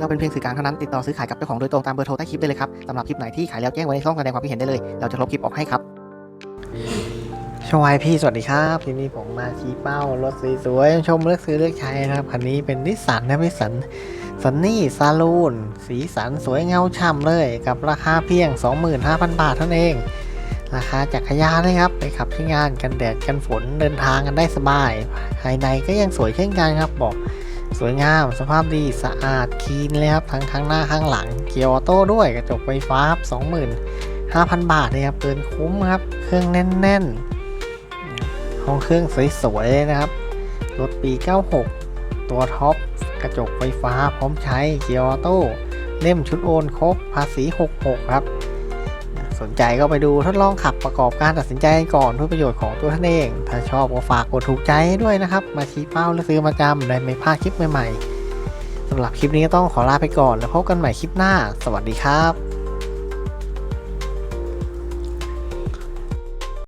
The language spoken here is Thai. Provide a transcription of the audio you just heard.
เราเป็นเพียงสื่อกลางเท่านั้นติดต่อซื้อขายกับเจ้าของโดยตรงตามเบอร์โทรใต้คลิปได้เลยครับสำหรับคลิปไหนที่ขายแล้วแจ้งไว้ในช่องแสดงความคิดเห็นได้เลย เราจะลบคลิปออกให้ครับชวายพี่สวัสดีครับทีนี้ผมมาชี้เป้ารถสวยๆชมเลือกซื้อเลือกใช้นะครับคันนี้เป็นนิสสันนะนิสสันซันนี่ซาลูนสีสันสวยเงาช่ำเลย กับราคาเพียง 25,000 บาทเท่านั้นเอง ราคาจักรยานเลยครับ ไปขับใช้งานกันแดดกันฝนเดินทางกันได้สบาย ภายในก็ยังสวยเช่นกันครับบอก สวยงามสภาพดีสะอาดคลีนเลยครับทั้งข้างหน้าข้างหลัง เกียร์ออโต้ด้วยกระจกไฟฟ้าครับ25,000 บาทเลยครับเกินคุ้มครับ เครื่องแน่นๆห้องเครื่องสวยๆเลยนะครับรถปี 96 ตัวท็อปกระจกไฟฟ้าพร้อมใช้เกียร์ออโต้เล่มชุดโอนครบภาษี 66 ครับ สนใจก็ไปดูทดลองขับประกอบการตัดสินใจก่อนเพื่อประโยชน์ของตัวท่านเอง ถ้าชอบก็ฝากกดถูกใจด้วยนะครับ มาชี้เป้าและซื้อมาจำได้ไม่พลาดคลิปใหม่ๆสำหรับคลิปนี้ก็ต้องขอลาไปก่อน แล้วพบกันใหม่คลิปหน้า สวัสดีครับ